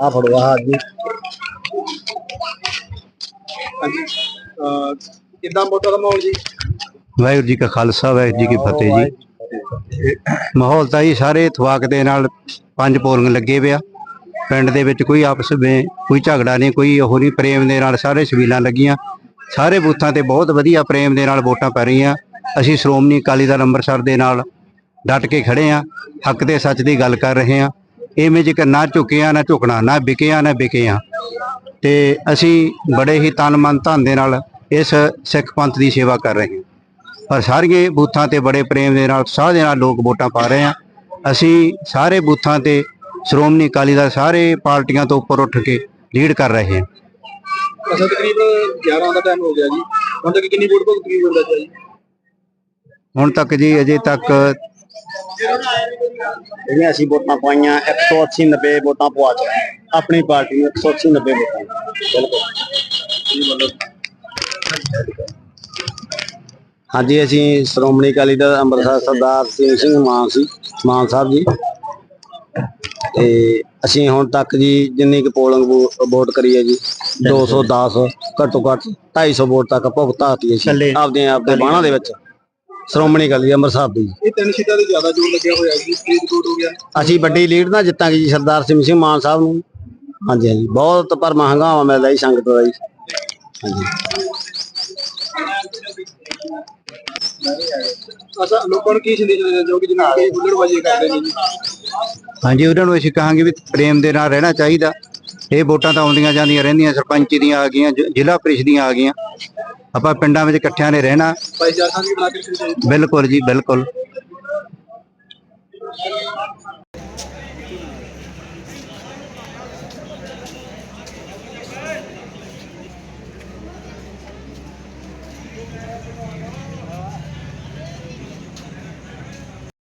ਆ ਫੜੋ ਆ ਜੀ। ਹਾਂਜੀ ਅਹ ਕਿੱਦਾਂ ਦਾ ਮਾਹੌਲ ਜੀ? ਵਾਹਿਗੁਰੂ ਜੀ ਕਾ ਖਾਲਸਾ ਵਾਹਿਗੁਰੂ ਜੀ ਕੀ ਫਤਿਹ ਜੀ। ਮਾਹੌਲ ਤਾਂ ਜੀ ਸਾਰੇ ਇਤਵਾਕ ਦੇ ਨਾਲ ਪੰਜ ਪੋਲਿੰਗ ਲੱਗੇ ਪਿਆ ਪਿੰਡ ਦੇ ਵਿੱਚ ਕੋਈ ਆਪਸ ਵਿੱਚ ਕੋਈ ਝਗੜਾ ਨਹੀਂ ਕੋਈ ਉਹ ਨਹੀਂ ਪ੍ਰੇਮ ਦੇ ਨਾਲ ਸਾਰੇ ਸਬੀਲਾਂ ਲੱਗੀਆਂ। ਸਾਰੇ ਬੂਥਾਂ ਤੇ ਬਹੁਤ ਵਧੀਆ ਪ੍ਰੇਮ ਦੇ ਨਾਲ ਵੋਟਾਂ ਪੈ ਰਹੀਆਂ। ਅਸੀਂ ਸ਼੍ਰੋਮਣੀ ਅਕਾਲੀ ਦਲ ਅੰਮ੍ਰਿਤਸਰ ਦੇ ਨਾਲ ਡਟ ਕੇ ਖੜੇ ਆ ਹੱਕ ਤੇ ਸੱਚ ਦੀ ਗੱਲ ਕਰ ਰਹੇ ਆ। ਇਵੇਂ ਜੇਕਰ ਨਾ ਝੁਕਿਆ ਨਾ ਝੁਕਣਾ ਨਾ ਵਿਕਿਆ ਨਾ ਵਿਕਿਆ। ਤੇ ਅਸੀਂ ਬੜੇ ਹੀ ਤਨ ਮਨ ਧਨ ਦੇ ਨਾਲ ਇਸ ਸਿੱਖ ਪੰਥ ਦੀ ਸੇਵਾ ਕਰ ਰਹੇ ਹਾਂ ਪਰ ਸਾਰੀਆਂ ਬੂਥਾਂ ਤੇ ਬੜੇ ਪ੍ਰੇਮ ਦੇ ਨਾਲ ਉਤਸ਼ਾਹ ਦੇ ਨਾਲ ਲੋਕ ਵੋਟਾਂ ਪਾ ਰਹੇ ਆ। ਅਸੀਂ ਸਾਰੇ ਬੂਥਾਂ ਤੇ ਸ਼੍ਰੋਮਣੀ ਅਕਾਲੀ ਦਲ ਸਾਰੇ ਪਾਰਟੀਆਂ ਤੋਂ ਉੱਪਰ ਉੱਠ ਕੇ ਲੀਡ ਕਰ ਰਹੇ ਹਾਂ ਅਸਾਂ ਤਕਰੀਬਨ 11 ਦਾ ਟਾਈਮ ਹੋ ਗਿਆ ਜੀ। ਹੁਣ ਤੱਕ ਕਿੰਨੀ ਵੋਟ ਭੁਗਤੀ ਹੋਈ ਹੁੰਦਾ ਜੀ? ਹੁਣ ਤੱਕ ਜੀ ਅਜੇ ਤੱਕ ਜਿਹੜੀਆਂ ਅਸੀਂ ਵੋਟਾਂ ਪਾਈਆਂ 180 90 ਵੋਟਾਂ ਪਵਾ ਹਾਂ। ਆਪਣੀ ਪਾਰਟੀ ਨੂੰ 180 90 ਵੋਟਾਂ ਬਿਲਕੁਲ। ਹਾਂਜੀ ਅਸੀਂ ਸ਼੍ਰੋਮਣੀ ਅਕਾਲੀ ਦਲ ਅੰਮ੍ਰਿਤਸਰ ਸਰਦਾਰ ਸਿੰਘ ਸਿੰਘ ਮਾਨ ਸੀ ਮਾਨ ਸਾਹਿਬ ਜੀ। ਤੇ ਅਸੀਂ ਹੁਣ ਤੱਕ ਜੀ ਜਿੰਨੀ ਕੁ ਪੋਲਿੰਗ ਵੋਟ ਕਰੀ ਹੈ ਜੀ 210 ਘੱਟੋ ਘੱਟ 250 ਵੋਟ ਤੱਕ ਭੁਗਤਾਤੀ ਹੈ ਜੀ ਆਪਦੇ ਆਪਦੇ ਬਾਣਾ ਦੇ ਵਿੱਚ। ਸ਼੍ਰੋਮਣੀ ਅਕਾਲੀ ਦਲ ਅੰਮ੍ਰਿਤਸਰ ਦੀ। ਇਹ ਤਿੰਨ ਸੀਟਾਂ ਤੇ ਜ਼ਿਆਦਾ ਜ਼ੋਰ ਲੱਗਿਆ ਹੋਇਆ ਜੀ ਫਰੀਦਕੋਟ ਹੋ ਗਿਆ। ਅਸੀਂ ਵੱਡੀ ਲੀਡ ਨਾਲ ਜਿੱਤਾਂਗੇ ਜੀ ਸਰਦਾਰ ਸਿੰਘ ਸਿੰਘ ਮਾਨ ਸਾਹਿਬ ਨੂੰ। ਹਾਂਜੀ ਹਾਂਜੀ। ਬਹੁਤ ਪਰ ਹੰਗਾਮਾ ਮਿਲਦਾ ਜੀ ਸੰਗਤ ਦਾ ਜੀ। ਹਾਂਜੀ। ਅਸਾਂ ਲੋਕਾਂ ਨੂੰ ਕੀ ਸੰਦੇਸ਼ ਦੇਣਾ ਚਾਹੋਗੇ ਜਿਵੇਂ ਕਿ ਹੁੱਲੜਬਾਜ਼ੀ ਕਰਦੇ ਨੇ ਜੀ? ਹਾਂਜੀ ਉਹਨਾਂ ਨੂੰ ਅਸੀਂ ਕਹਾਂਗੇ ਵੀ ਪ੍ਰੇਮ ਦੇ ਨਾਲ ਰਹਿਣਾ ਚਾਹੀਦਾ। ਇਹ ਵੋਟਾਂ ਤਾਂ ਆਉਂਦੀਆਂ ਜਾਂਦੀਆਂ ਰਹਿੰਦੀਆਂ ਸਰਪੰਚ ਦੀਆਂ ਆ ਗਈਆਂ ਜ- ਜ਼ਿਲ੍ਹਾ ਪ੍ਰੀਸ਼ਦ ਦੀਆਂ ਆ ਗਈਆਂ। ਆਪਾਂ ਪਿੰਡਾਂ ਵਿੱਚ ਇਕੱਠਿਆਂ ਨੇ ਰਹਿਣਾ। ਸਾਂਝੀ ਬਣਾ ਕੇ ਬਿਲਕੁਲ ਜੀ ਬਿਲਕੁਲ।